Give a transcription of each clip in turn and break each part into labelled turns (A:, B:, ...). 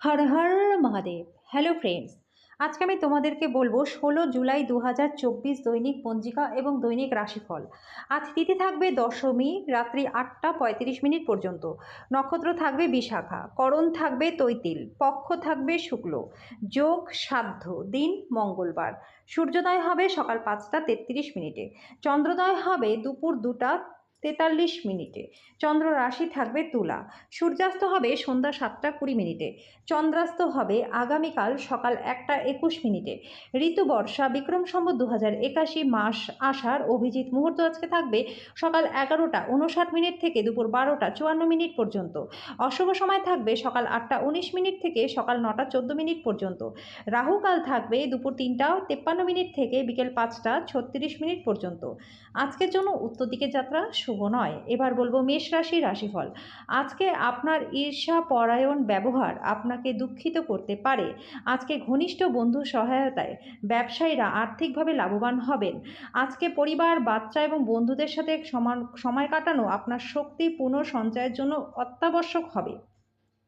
A: হর Har Mahadev. Hello friends আজকে আমি তোমাদেরকে বলব ষোলো জুলাই দু হাজার চব্বিশ দৈনিক পঞ্জিকা এবং দৈনিক রাশিফল। আজ তিথি থাকবে দশমী, রাত্রি আটটা পঁয়ত্রিশ মিনিট পর্যন্ত। নক্ষত্র থাকবে বিশাখা, করণ থাকবে তৈতিল, পক্ষ থাকবে শুক্ল। যোগ, সাধ্য, দিন, মঙ্গলবার। সূর্যোদয় হবে সকাল পাঁচটা তেত্রিশ মিনিটে। চন্দ্রোদয় হবে দুপুর দুটা তেতাল্লিশ মিনিটে। চন্দ্র রাশি থাকবে তুলা। সূর্যাস্ত হবে সন্ধ্যা সাতটা কুড়ি মিনিটে। চন্দ্রাস্ত হবে আগামীকাল সকাল একটা একুশ মিনিটে। ঋতু বর্ষা, বিক্রম সম্বত দু হাজার একাশি মাস আষাঢ় অভিজিৎ মুহূর্ত আজকে থাকবে সকাল এগারোটা উনষাট মিনিট থেকে দুপুর বারোটা চুয়ান্ন মিনিট পর্যন্ত। অশুভ সময় থাকবে সকাল আটটা উনিশ মিনিট থেকে সকাল নটা চোদ্দ মিনিট পর্যন্ত। রাহুকাল থাকবে দুপুর তিনটা তেপ্পান্ন মিনিট থেকে বিকেল পাঁচটা ছত্রিশ মিনিট পর্যন্ত। আজকের জন্য উত্তর দিকে যাত্রা শুভ নয়। এবার বলব মেষ রাশি রাশিফল। আজকে আপনার ঈর্ষা, পরায়ণ ব্যবহার আপনাকে দুঃখিত করতে পারে। আজকে ঘনিষ্ঠ বন্ধু সহায়তায় ব্যবসায়ীরা আর্থিকভাবে লাভবান হবেন। আজকে পরিবার, বাচ্চা এবং বন্ধুদের সাথে সমান, সময় কাটানো আপনার শক্তি পুনঃসঞ্চয়ের জন্য অত্যাবশ্যক হবে।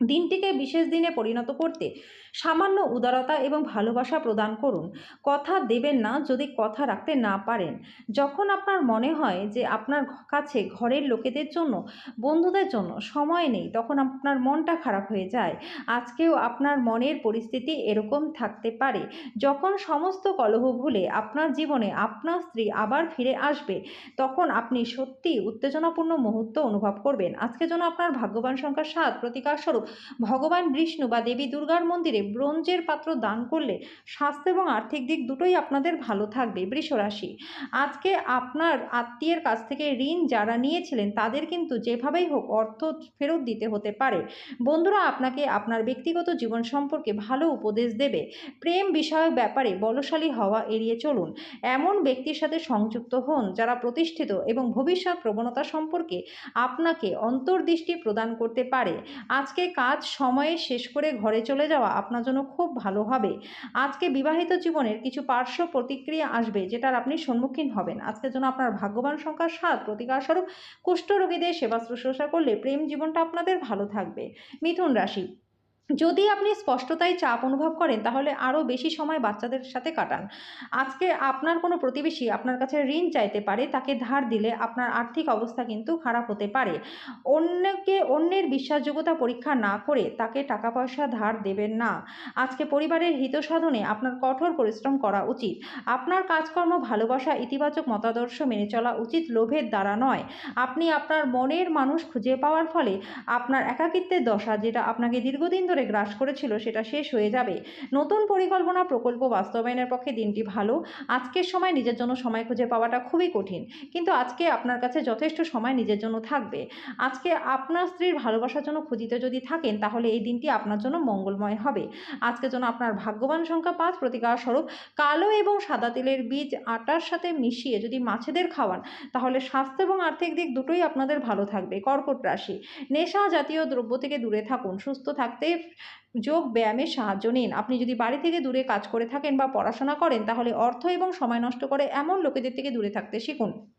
A: দিনটিকে বিশেষ দিনে পরিণত করতে সামান্য উদারতা এবং ভালোবাসা প্রদান করুন। কথা দেবেন না যদি কথা রাখতে না পারেন। যখন আপনার মনে হয় যে আপনার কাছে ঘরের লোকেদের জন্য, বন্ধুদের জন্য সময় নেই, তখন আপনার মনটা খারাপ হয়ে যায়। আজকেও আপনার মনের পরিস্থিতি এরকম থাকতে পারে। যখন সমস্ত কলহ ভুলে আপনার জীবনে আপনার স্ত্রী আবার ফিরে আসবে, তখন আপনি সত্যি উত্তেজনাপূর্ণ মুহূর্ত অনুভব করবেন। আজকে যেন আপনার ভাগ্যবান সংখ্যা সাত প্রতিকার স্বরূপ ভগবান বিষ্ণু বা দেবী দুর্গার মন্দিরে ব্রোঞ্জের পাত্র দান করলে স্বাস্থ্য এবং আর্থিক দিক দুটোই আপনাদের ভালো থাকবে বৃষরাশি আজকে আপনার আত্মীয়ের কাছ থেকে ঋণ যারা নিয়েছিলেন, তাদের কিন্তু যেভাবেই হোক অর্থ ফেরত দিতে হতে পারে। বন্ধুরা, আপনাকে আপনার ব্যক্তিগত জীবন সম্পর্কে ভালো উপদেশ দেবে। প্রেম বিষয়ক ব্যাপারে বলশালী হওয়া এড়িয়ে চলুন। এমন ব্যক্তির সাথে সংযুক্ত হন যারা প্রতিষ্ঠিত এবং ভবিষ্যৎ প্রবণতা সম্পর্কে আপনাকে অন্তর্দৃষ্টি প্রদান করতে পারে। আজকে কাজ সময়ে শেষ করে ঘরে চলে যাওয়া আপনার জন্য খুব ভালো হবে। আজকে বিবাহিত জীবনের কিছু পার্শ্ব প্রতিক্রিয়া আসবে যেটার আপনি সম্মুখীন হবেন। আজকের জন্য আপনার ভাগ্যবান সংখ্যা সাত প্রতিকারস্বরূপ কুষ্ঠরোগীদের সেবা শুশ্রূষা করলে প্রেম জীবনটা আপনাদের ভালো থাকবে। মিথুন রাশি যদি আপনি স্পষ্টতায় চাপ অনুভব করেন, তাহলে আরও বেশি সময় বাচ্চাদের সাথে কাটান। আজকে আপনার কোনো প্রতিবেশী আপনার কাছে ঋণ চাইতে পারে, তাকে ধার দিলে আপনার আর্থিক অবস্থা কিন্তু খারাপ হতে পারে। অন্যকে, অন্যের বিশ্বাসযোগ্যতা পরীক্ষা না করে তাকে টাকা পয়সা ধার দেবেন না। আজকে পরিবারের হিত সাধনে আপনার কঠোর পরিশ্রম করা উচিত। আপনার কাজকর্ম, ভালোবাসা, ইতিবাচক মতাদর্শ মেনে চলা উচিত লোভের দ্বারা নয়। আপনি আপনার মনের মানুষ খুঁজে পাওয়ার ফলে আপনার একাকিত্বের দশা, যেটা আপনাকে দীর্ঘদিন ধরে গ্রাস করেছিল, সেটা শেষ হয়ে যাবে। নতুন পরিকল্পনা, প্রকল্প বাস্তবায়নের পক্ষে দিনটি ভালো। আজকের সময় নিজের জন্য সময় খুঁজে পাওয়াটা খুবই কঠিন। কিন্তু আজকে আপনার কাছে যথেষ্ট সময় নিজের জন্য থাকবে। আজকে আপনার স্ত্রীর ভালোবাসার জন্য খুঁজিতে যদি থাকেন, তাহলে এই দিনটি আপনার জন্য মঙ্গলময় হবে। আজকের জন্য আপনার ভাগ্যবান সংখ্যা পাঁচ, প্রতিকার স্বরূপ কালো এবং সাদা তেলের বীজ আটার সাথে মিশিয়ে যদি মাছেদের খাওয়ান, তাহলে স্বাস্থ্য এবং আর্থিক দিক দুটোই আপনাদের ভালো থাকবে। কর্কট রাশি। নেশা জাতীয় দ্রব্য থেকে দূরে থাকুন, সুস্থ থাকতে যোগ ব্যায়ামের সাহায্য নিন। আপনি যদি বাড়ি থেকে দূরে কাজ করে থাকেন বা পড়াশোনা করেন, তাহলে অর্থ এবং সময় নষ্ট করে এমন লোকেদের থেকে দূরে থাকতে শিখুন।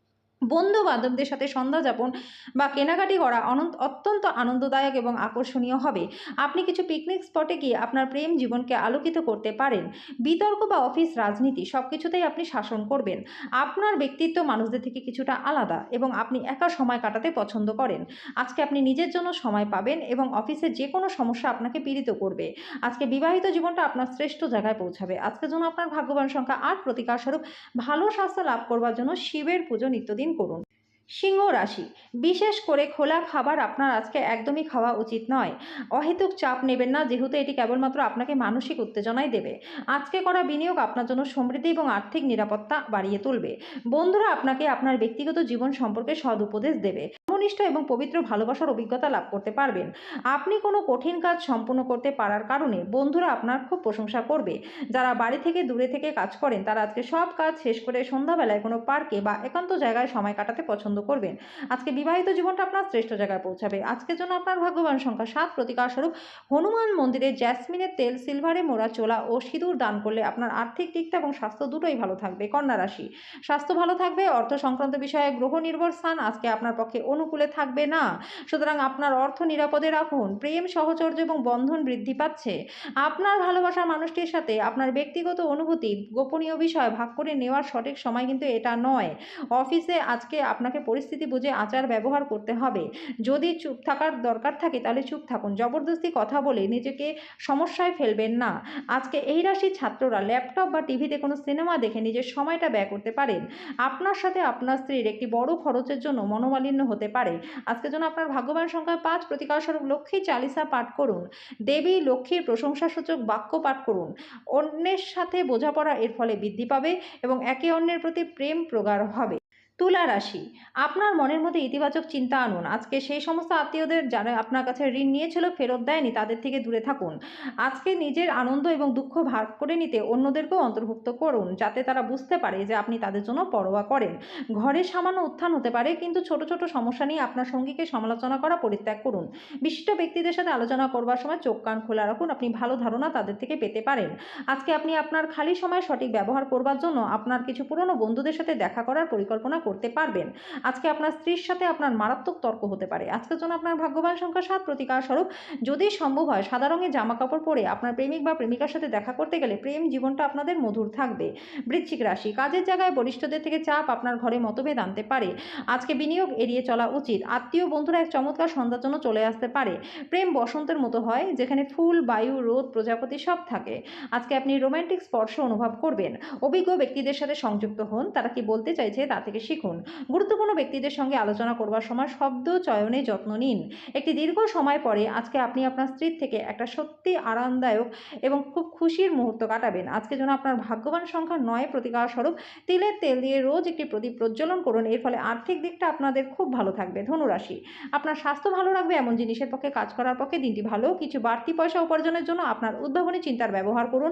A: বন্ধু বান্ধবদের সাথে সন্ধ্যা যাপন বা কেনাকাটি করা অনন্ত, অত্যন্ত আনন্দদায়ক এবং আকর্ষণীয় হবে। আপনি কিছু পিকনিক স্পটে গিয়ে আপনার প্রেম জীবনকে আলোকিত করতে পারেন। বিতর্ক বা অফিস রাজনীতি সব কিছুতেই আপনি শাসন করবেন। আপনার ব্যক্তিত্ব মানুষদের থেকে কিছুটা আলাদা এবং আপনি একা সময় কাটাতে পছন্দ করেন। আজকে আপনি নিজের জন্য সময় পাবেন এবং অফিসে যে কোনো সমস্যা আপনাকে পীড়িত করবে। আজকে বিবাহিত জীবনটা আপনার শ্রেষ্ঠ জায়গায় পৌঁছাবে। আজকের জন্য আপনার ভাগ্যবান সংখ্যা আট প্রতিকার স্বরূপ ভালো স্বাস্থ্য লাভ করবার জন্য শিবের পুজো নিত্যদিন করুন। সিংহ রাশি, বিশেষ করে খোলা খাবার আপনার আজকে একদমই খাওয়া উচিত নয়। অহেতুক চাপ নেবেন না, যেহেতু এটি কেবলমাত্র আপনাকে মানসিক উত্তেজনাই দেবে। আজকে করা বিনিয়োগ আপনার জন্য সমৃদ্ধি এবং আর্থিক নিরাপত্তা বাড়িয়ে তুলবে। বন্ধুরা আপনাকে আপনার ব্যক্তিগত জীবন সম্পর্কে সদ উপদেশ দেবে। ধর্মনিষ্ঠ এবং পবিত্র ভালোবাসার অভিজ্ঞতা লাভ করতে পারবেন। আপনি কোনো কঠিন কাজ সম্পূর্ণ করতে পারার কারণে বন্ধুরা আপনার খুব প্রশংসা করবে। যারা বাড়ি থেকে দূরে থেকে কাজ করেন, তারা আজকে সব কাজ শেষ করে সন্ধ্যাবেলায় কোনো পার্কে বা একান্ত জায়গায় সময় কাটাতে পছন্দ পছন্দ করবেন। আজকে বিবাহিত জীবনটা আপনার শ্রেষ্ঠ জায়গায় পৌঁছাবে। আজকের জন্য আপনার ভাগ্যবান সংখ্যা সাত। প্রতিকার স্বরূপ, হনুমান মন্দিরে জ্যাসমিনের তেল, সিলভারে মোড়া চোলা ও সিঁদুর দান করলে আপনার আর্থিক দিকটা এবং স্বাস্থ্য দুটোই ভালো থাকবে। কন্যা রাশি, স্বাস্থ্য ভালো থাকবে। অর্থ সংক্রান্ত বিষয়ে গ্রহ নির্ভর স্থান আজকে আপনার পক্ষে অনুকূলে থাকবে না। সুতরাং আপনার অর্থ নিরাপদে রাখুন। প্রেম, সহচর্য এবং বন্ধন বৃদ্ধি পাচ্ছে। আপনার ভালোবাসার মানুষটির সাথে আপনার ব্যক্তিগত অনুভূতি, গোপনীয় বিষয় ভাগ করে নেওয়ার সঠিক সময় কিন্তু এটা নয়। অফিসে আজকে আপনাকে পরিস্থিতি বুঝে আচার ব্যবহার করতে হবে। যদি চুপ থাকার দরকার থাকে তাহলে চুপ থাকুন। জবরদস্তি কথা বলে নিজেকে সমস্যায় ফেলবেন না। আজকে এই রাশির ছাত্ররা ল্যাপটপ বা টিভিতে কোনো সিনেমা দেখে নিজের সময়টা ব্যয় করতে পারেন। আপনার সাথে আপনার স্ত্রীর একটি বড় খরচের জন্য মনোমালিন্য হতে পারে। আজকের জন্য আপনার ভাগ্যবান সংখ্যা পাঁচ, প্রতিকার স্বরূপ লক্ষ্মী চালিসা পাঠ করুন। দেবী, লক্ষ্মীর প্রশংসাসূচক বাক্য পাঠ করুন। অন্যের সাথে বোঝাপড়া এর ফলে বৃদ্ধি পাবে এবং একে অন্যের প্রতি প্রেম প্রগাঢ় হবে। তুলা রাশি। আপনার মনের মধ্যে ইতিবাচক চিন্তা আনুন। আজকে সেই সমস্ত আত্মীয়দের যারা আপনার কাছে ঋণ নিয়েছিল, ফেরত দেয়নি, তাদের থেকে দূরে থাকুন। আজকে নিজের আনন্দ এবং দুঃখ ভাগ করে নিতে অন্যদেরকেও অন্তর্ভুক্ত করুন, যাতে তারা বুঝতে পারে যে আপনি তাদের জন্য পরোয়া করেন। ঘরে সামান্য উত্থান হতে পারে, কিন্তু ছোট ছোট সমস্যা নিয়ে আপনার সঙ্গীকে সমালোচনা করা পরিত্যাগ করুন। বিশিষ্ট ব্যক্তিদের সাথে আলোচনা করবার সময় চোখ, কান খোলা রাখুন। আপনি ভালো ধারণা তাদের থেকে পেতে পারেন। আজকে আপনি আপনার খালি সময় সঠিক ব্যবহার করবার জন্য আপনার কিছু পুরনো বন্ধুদের সাথে দেখা করার পরিকল্পনা করতে পারবেন। আজকে আপনার স্ত্রীর সাথে আপনার মারাত্মক তর্ক হতে পারে। আজকের জন্য আপনার ভাগ্যবান সংখ্যা সাত প্রতিকার স্বরূপ। যদি সম্ভব হয়, সাদা রঙের জামা কাপড় পরে আপনার প্রেমিক বা প্রেমিকার সাথে দেখা করতে গেলে প্রেম জীবনটা আপনাদের মধুর থাকবে। বৃশ্চিক রাশি, কাজের জায়গায় বরিষ্ঠদের থেকে চাপ আপনার ঘরে মতভেদ আনতে পারে। আজকে বিনিয়োগ এড়িয়ে চলা উচিত। আত্মীয় বন্ধুরা এক চমৎকার সন্ধ্যার জন্য চলে আসতে পারে। প্রেম বসন্তের মতো হয়, যেখানে ফুল, বায়ু, রোদ, প্রজাপতি সব থাকে। আজকে আপনি রোমান্টিক স্পর্শ অনুভব করবেন। অভিজ্ঞ ব্যক্তিদের সাথে সংযুক্ত হন। তারা কি বলতে চাইছে তা থেকে শিখুন। গুরুত্বপূর্ণ ব্যক্তিদের সঙ্গে আলোচনা করবার সময় শব্দ চয়নে যত্ন নিন। একটি দীর্ঘ সময় পরে আজকে আপনি আপনার স্ত্রীর থেকে একটা সত্যি আরামদায়ক এবং খুব খুশির মুহূর্ত কাটাবেন। আজকে যেন আপনার ভাগ্যবান সংখ্যা নয় প্রতিকার স্বরূপ তিলের তেল দিয়ে রোজ একটি প্রদীপ প্রজ্বলন করুন। এর ফলে আর্থিক দিকটা আপনাদের খুব ভালো থাকবে। ধনুরাশি। আপনার স্বাস্থ্য ভালো রাখবে এমন জিনিসের পক্ষে কাজ করার পক্ষে দিনটি ভালো। কিছু বাড়তি পয়সা উপার্জনের জন্য আপনার উদ্ভাবনী চিন্তার ব্যবহার করুন।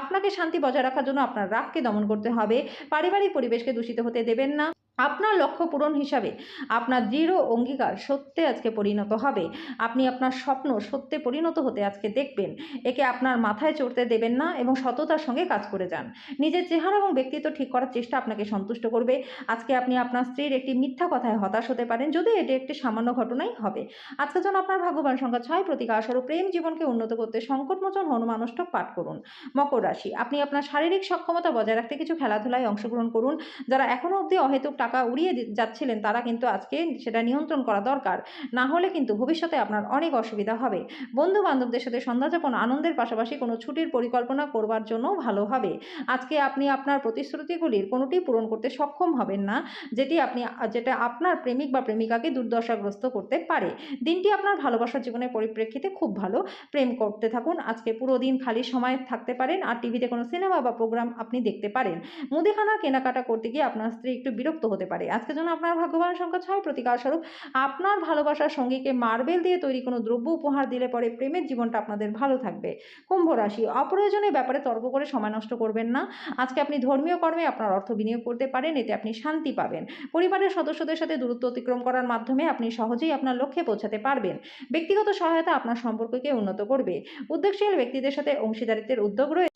A: আপনাকে শান্তি বজায় রাখার জন্য আপনার রাগকে দমন করতে হবে। পারিবারিক পরিবেশকে দূষিত হতে দেবেন না। আপনার লক্ষ্য পূরণ হিসাবে আপনার দৃঢ় অঙ্গীকার সত্যে আজকে পরিণত হবে। আপনি আপনার স্বপ্ন সত্যে পরিণত হতে আজকে দেখবেন। একে আপনার মাথায় চড়তে দেবেন না এবং সততার সঙ্গে কাজ করে যান। নিজের চেহারা এবং ব্যক্তিত্ব ঠিক করার চেষ্টা আপনাকে সন্তুষ্ট করবে। আজকে আপনি আপনার স্ত্রীর একটি মিথ্যা কথায় হতাশ হতে পারেন যদি এটি একটি সামান্য ঘটনাই হবে। আজকে যেন আপনার ভাগ্যবান সংখ্যা ছয় প্রতিকার স্বরূপ প্রেম জীবনকে উন্নত করতে সংকটমোচন হনুমানুষ্টক পাঠ করুন। মকর রাশি, আপনি আপনার শারীরিক সক্ষমতা বজায় রাখতে কিছু খেলাধুলায় অংশগ্রহণ করুন, যারা এখনও অবধি অহেতুক টাকা উড়িয়ে যাচ্ছিলেন, তারা কিন্তু আজকে সেটা নিয়ন্ত্রণ করা দরকার। না হলে কিন্তু ভবিষ্যতে আপনার অনেক অসুবিধা হবে। বন্ধু বান্ধবদের সাথে সন্ধ্যাযাপন আনন্দের পাশাপাশি কোনো ছুটির পরিকল্পনা করবার জন্য ভালো হবে। আজকে আপনি আপনার প্রতিশ্রুতিগুলির কোনোটি পূরণ করতে সক্ষম হবেন না, যেটি আপনি, যেটা আপনার প্রেমিক বা প্রেমিকাকে দুর্দশাগ্রস্ত করতে পারে। দিনটি আপনার ভালোবাসার জীবনের পরিপ্রেক্ষিতে খুব ভালো। প্রেম করতে থাকুন। আজকে পুরো দিন খালি সময় থাকতে পারেন। আর টিভিতে কোনো সিনেমা বা প্রোগ্রাম আপনি দেখতে পারেন। মুদিখানার কেনাকাটা করতে গিয়ে আপনার স্ত্রী একটু বিরক্ত হতে পারে। আজকের জন্য আপনার ভাগ্যবান সংখ্যা ছয় প্রতিকার স্বরূপ আপনার ভালোবাসার সঙ্গীকে মার্বেল দিয়ে তৈরি কোনো দ্রব্য উপহার দিলে পরে প্রেমের জীবনটা আপনাদের ভালো থাকবে। কুম্ভ রাশি, অপ্রয়োজনীয় ব্যাপারে তর্ক করে সময় নষ্ট করবেন না। আজকে আপনি ধর্মীয় কর্মে আপনার অর্থ বিনিয়োগ করতে পারেন, এতে আপনি শান্তি পাবেন। পরিবারের সদস্যদের সাথে দূরত্ব অতিক্রম করার মাধ্যমে আপনি সহজেই আপনার লক্ষ্যে পৌঁছাতে পারবেন। ব্যক্তিগত সহায়তা আপনার সম্পর্ককে উন্নত করবে। উদ্যোগশীল ব্যক্তিদের সাথে অংশীদারিত্বের উদ্যোগ রয়েছে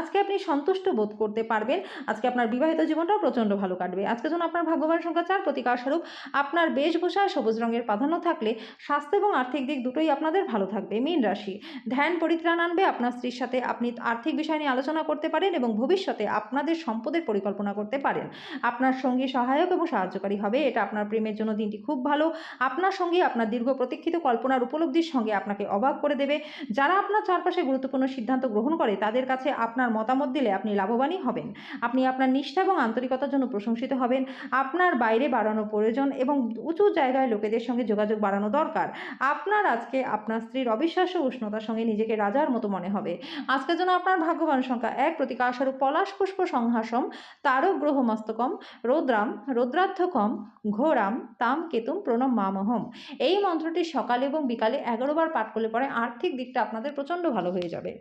A: আজকে আপনি সন্তুষ্ট বোধ করতে পারবেন। আজকে আপনার বিবাহিত জীবনটাও প্রচণ্ড ভালো কাটবে। আজকে যেন আপনার ভাগ্যবান সংখ্যা চার প্রতিকার স্বরূপ আপনার বেশভূষায় সবুজ রঙের প্রাধান্য থাকলে স্বাস্থ্য এবং আর্থিক দিক দুটোই আপনাদের ভালো থাকবে। মীন রাশি, ধ্যান পরিত্রাণ আনবে, আপনার স্ত্রীর সাথে আপনি আর্থিক বিষয় নিয়ে আলোচনা করতে পারেন এবং ভবিষ্যতে আপনাদের সম্পদের পরিকল্পনা করতে পারেন। আপনার সঙ্গী সহায়ক এবং সাহায্যকারী হবে, এটা আপনার প্রেমের জন্য দিনটি খুব ভালো। আপনার সঙ্গী আপনার দীর্ঘ প্রতীক্ষিত কল্পনার উপলব্ধির সঙ্গে আপনাকে অবাক করে দেবে। যারা আপনার চারপাশে গুরুত্বপূর্ণ সিদ্ধান্ত গ্রহণ করে, তাদের কাছে আপনার মতামত দিলে আপনি লাভবানই হবেন। আপনি আপনার নিষ্ঠা এবং আন্তরিকতার জন্য প্রশংসিত হবেন। আপনার বাইরে বাড়ানো প্রয়োজন এবং উঁচু জায়গায় লোকেদের সঙ্গে যোগাযোগ বাড়ানো দরকার। আপনার আজকে আপনার স্ত্রীর অবিশ্বাস্য উষ্ণতার সঙ্গে নিজেকে রাজার মতো মনে হবে। আজকের জন্য আপনার ভাগ্যবান সংখ্যা এক প্রতিকার স্বরূপ পলাশ পুষ্প সংহাসম তারক গ্রহ মস্তকম রৌদ্রাম রৌদ্রাধ্যকম ঘোরাম তাম কেতুম প্রণম মামহম। এই মন্ত্রটি সকালে এবং বিকালে এগারো বার পাঠ করলে পরে আর্থিক দিকটা আপনাদের প্রচণ্ড ভালো হয়ে যাবে।